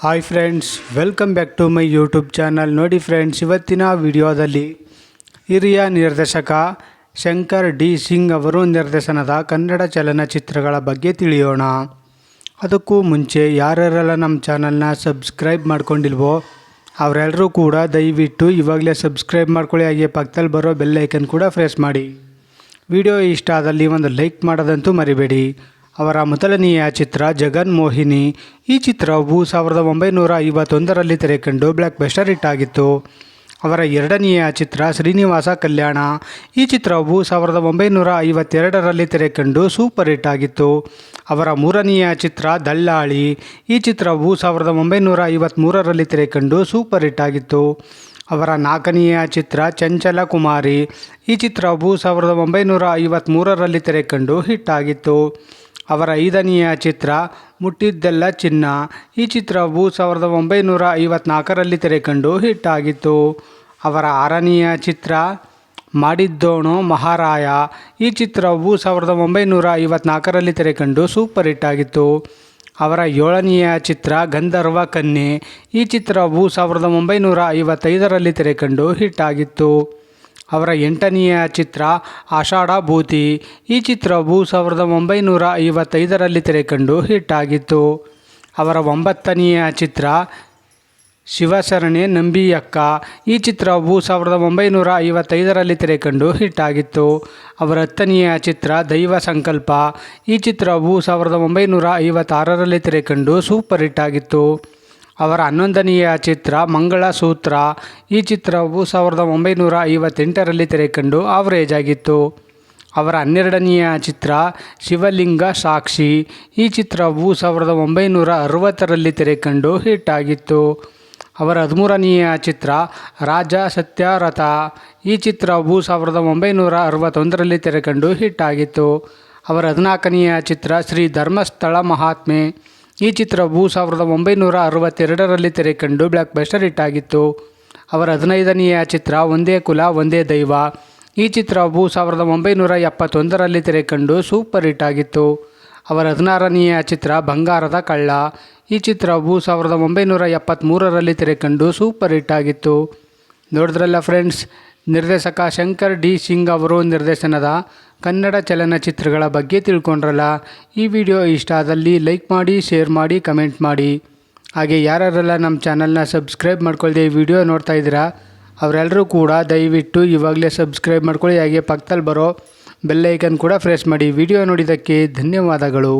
Hi friends welcome back to my YouTube channel ನೋಡಿ friends ಇವತ್ತಿನ ವಿಡಿಯೋದಲ್ಲಿ ಹಿರಿಯ ನಿರ್ದೇಶಕ ಶಂಕರ್ ಡಿ ಸಿಂಗ್ ಅವರು ನಿರ್ದೇಶನದ ಕನ್ನಡ ಚಲನಚಿತ್ರಗಳ ಬಗ್ಗೆ ತಿಳಿಯೋಣ. ಅದಕ್ಕೂ ಮುಂಚೆ ಯಾರ್ಯಾರೆಲ್ಲ ನಮ್ಮ ಚಾನಲ್ನ ಸಬ್ಸ್ಕ್ರೈಬ್ ಮಾಡ್ಕೊಂಡಿಲ್ವೋ ಅವರೆಲ್ಲರೂ ಕೂಡ ದಯವಿಟ್ಟು ಇವಾಗಲೇ ಸಬ್ಸ್ಕ್ರೈಬ್ ಮಾಡ್ಕೊಳ್ಳಿ. ಹಾಗೆ ಪಕ್ಕದಲ್ಲಿ ಬರೋ ಬೆಲ್ ಐಕನ್ ಕೂಡ ಪ್ರೆಸ್ ಮಾಡಿ. ವಿಡಿಯೋ ಇಷ್ಟ ಆದಲ್ಲಿ ಒಂದು ಲೈಕ್ ಮಾಡೋದಂತೂ ಮರಿಬೇಡಿ. ಅವರ ಮೊದಲನೆಯ ಚಿತ್ರ ಜಗನ್ ಮೋಹಿನಿ ಈ ಚಿತ್ರವು ಸಾವಿರದ ಒಂಬೈನೂರ ಐವತ್ತೊಂದರಲ್ಲಿ ತೆರೆಕಂಡು ಬ್ಲ್ಯಾಕ್ ಬೆಸ್ಟರ್ ಹಿಟ್ ಆಗಿತ್ತು. ಅವರ ಎರಡನೆಯ ಚಿತ್ರ ಶ್ರೀನಿವಾಸ ಕಲ್ಯಾಣ. ಈ ಚಿತ್ರವು ಸಾವಿರದ ಒಂಬೈನೂರ ಐವತ್ತೆರಡರಲ್ಲಿ ತೆರೆಕಂಡು ಸೂಪರ್ ಹಿಟ್ ಆಗಿತ್ತು. ಅವರ ಮೂರನೆಯ ಚಿತ್ರ ದಲ್ಲಾಳಿ. ಈ ಚಿತ್ರವು ಸಾವಿರದ ಒಂಬೈನೂರ ಐವತ್ತ್ಮೂರರಲ್ಲಿ ತೆರೆಕಂಡು ಸೂಪರ್ ಹಿಟ್ ಆಗಿತ್ತು. ಅವರ ನಾಲ್ಕನೆಯ ಚಿತ್ರ ಚಂಚಲ ಕುಮಾರಿ ಈ ಚಿತ್ರವು ಸಾವಿರದ ಒಂಬೈನೂರ ಐವತ್ತ್ಮೂರರಲ್ಲಿ ತೆರೆಕಂಡು ಹಿಟ್ ಆಗಿತ್ತು. ಅವರ ಐದನೆಯ ಚಿತ್ರ ಮುಟ್ಟಿದ್ದೆಲ್ಲ ಚಿನ್ನ. ಈ ಚಿತ್ರವು ಸಾವಿರದ ಒಂಬೈನೂರ ಐವತ್ನಾಲ್ಕರಲ್ಲಿ ತೆರೆಕಂಡು ಹಿಟ್ ಆಗಿತ್ತು ಅವರ ಆರನೆಯ ಚಿತ್ರ ಮಾಡಿದ್ದೋಣು ಮಹಾರಾಯ. ಈ ಚಿತ್ರವು ಸಾವಿರದ ಒಂಬೈನೂರ ಐವತ್ನಾಲ್ಕರಲ್ಲಿ ತೆರೆಕಂಡು ಸೂಪರ್ ಹಿಟ್ ಆಗಿತ್ತು. ಅವರ ಏಳನೆಯ ಚಿತ್ರ ಗಂಧರ್ವ ಕನ್ಯೆ. ಈ ಚಿತ್ರವು ಸಾವಿರದ ಒಂಬೈನೂರ ಐವತ್ತೈದರಲ್ಲಿ ತೆರೆಕಂಡು ಹಿಟ್ ಆಗಿತ್ತು. ಅವರ ಎಂಟನೆಯ ಚಿತ್ರ ಆಷಾಢ ಭೂತಿ ಈ ಚಿತ್ರವು ಸಾವಿರದ ಒಂಬೈನೂರ ಐವತ್ತೈದರಲ್ಲಿ ತೆರೆಕಂಡು ಹಿಟ್ ಆಗಿತ್ತು. ಅವರ ಒಂಬತ್ತನೆಯ ಚಿತ್ರ ಶಿವಶರಣೆ ನಂಬಿಯಕ್ಕ. ಈ ಚಿತ್ರವು ಸಾವಿರದ ಒಂಬೈನೂರ ಐವತ್ತೈದರಲ್ಲಿ ತೆರೆಕಂಡು ಹಿಟ್ ಆಗಿತ್ತು. ಅವರ ಹತ್ತನೆಯ ಚಿತ್ರ ದೈವ ಸಂಕಲ್ಪ. ಈ ಚಿತ್ರವು ಸಾವಿರದ ಒಂಬೈನೂರ ಐವತ್ತಾರರಲ್ಲಿ ತೆರೆಕಂಡು ಸೂಪರ್ ಹಿಟ್ ಆಗಿತ್ತು. ಅವರ ಹನ್ನೊಂದನೆಯ ಚಿತ್ರ ಮಂಗಳಸೂತ್ರ. ಈ ಚಿತ್ರವು ಸಾವಿರದ ಒಂಬೈನೂರ ಐವತ್ತೆಂಟರಲ್ಲಿ ತೆರೆಕಂಡು ಆವರೇಜ್ ಆಗಿತ್ತು ಅವರ ಹನ್ನೆರಡನೆಯ ಚಿತ್ರ ಶಿವಲಿಂಗ ಸಾಕ್ಷಿ. ಈ ಚಿತ್ರವು ಸಾವಿರದ ಒಂಬೈನೂರ ಅರವತ್ತರಲ್ಲಿ ತೆರೆಕಂಡು ಹಿಟ್ ಆಗಿತ್ತು ಅವರ ಹದಿಮೂರನೆಯ ಚಿತ್ರ ರಾಜ ಸತ್ಯಾರಥ. ಈ ಚಿತ್ರವು ಸಾವಿರದ ಒಂಬೈನೂರ ಅರವತ್ತೊಂದರಲ್ಲಿ ತೆರೆಕಂಡು ಹಿಟ್ ಆಗಿತ್ತು ಅವರ ಹದಿನಾಲ್ಕನೆಯ ಚಿತ್ರ ಶ್ರೀ ಧರ್ಮಸ್ಥಳ ಮಹಾತ್ಮೆ. ಈ ಚಿತ್ರವು ಸಾವಿರದ ಒಂಬೈನೂರ ಅರವತ್ತೆರಡರಲ್ಲಿ ತೆರೆಕಂಡು ಬ್ಲ್ಯಾಕ್ ಬಸ್ಟರ್ ಹಿಟ್ ಆಗಿತ್ತು. ಅವರ ಹದಿನೈದನೆಯ ಚಿತ್ರ ಒಂದೇ ಕುಲ, ಒಂದೇ ದೈವ. ಈ ಚಿತ್ರವು ಸಾವಿರದ ಒಂಬೈನೂರ ಎಪ್ಪತ್ತೊಂದರಲ್ಲಿ ತೆರೆಕಂಡು ಸೂಪರ್ ಹಿಟ್ ಆಗಿತ್ತು. ಅವರ ಹದಿನಾರನೆಯ ಚಿತ್ರ ಬಂಗಾರದ ಕಳ್ಳ. ಈ ಚಿತ್ರವು ಸಾವಿರದ ಒಂಬೈನೂರ ಎಪ್ಪತ್ತ್ಮೂರರಲ್ಲಿ ತೆರೆಕಂಡು ಸೂಪರ್ ಹಿಟ್ ಆಗಿತ್ತು. ನೋಡಿದ್ರಲ್ಲ ಫ್ರೆಂಡ್ಸ್ ನಿರ್ದೇಶಕ ಶಂಕರ್ ಡಿ ಸಿಂಗ್ ಅವರು ನಿರ್ದೇಶನದ ಕನ್ನಡ ಚಲನಚಿತ್ರಗಳ ಬಗ್ಗೆ ತಿಳ್ಕೊಂಡ್ರಲ್ಲ. ಈ ವಿಡಿಯೋ ಇಷ್ಟ ಆದಲ್ಲಿ ಲೈಕ್ ಮಾಡಿ, ಶೇರ್ ಮಾಡಿ, ಕಮೆಂಟ್ ಮಾಡಿ. ಹಾಗೆ ಯಾರ್ಯಾರೆಲ್ಲ ನಮ್ಮ ಚಾನಲ್ನ ಸಬ್ಸ್ಕ್ರೈಬ್ ಮಾಡ್ಕೊಳ್ದೆ ಈ ವಿಡಿಯೋ ನೋಡ್ತಾ ಇದ್ದೀರಾ ಅವರೆಲ್ಲರೂ ಕೂಡ ದಯವಿಟ್ಟು ಇವಾಗಲೇ ಸಬ್ಸ್ಕ್ರೈಬ್ ಮಾಡ್ಕೊಳ್ಳಿ. ಹಾಗೆ ಪಕ್ಕದಲ್ಲಿ ಬರೋ ಬೆಲ್ಲೈಕನ್ ಕೂಡ ಪ್ರೆಸ್ ಮಾಡಿ. ವಿಡಿಯೋ ನೋಡಿದ್ದಕ್ಕೆ ಧನ್ಯವಾದಗಳು.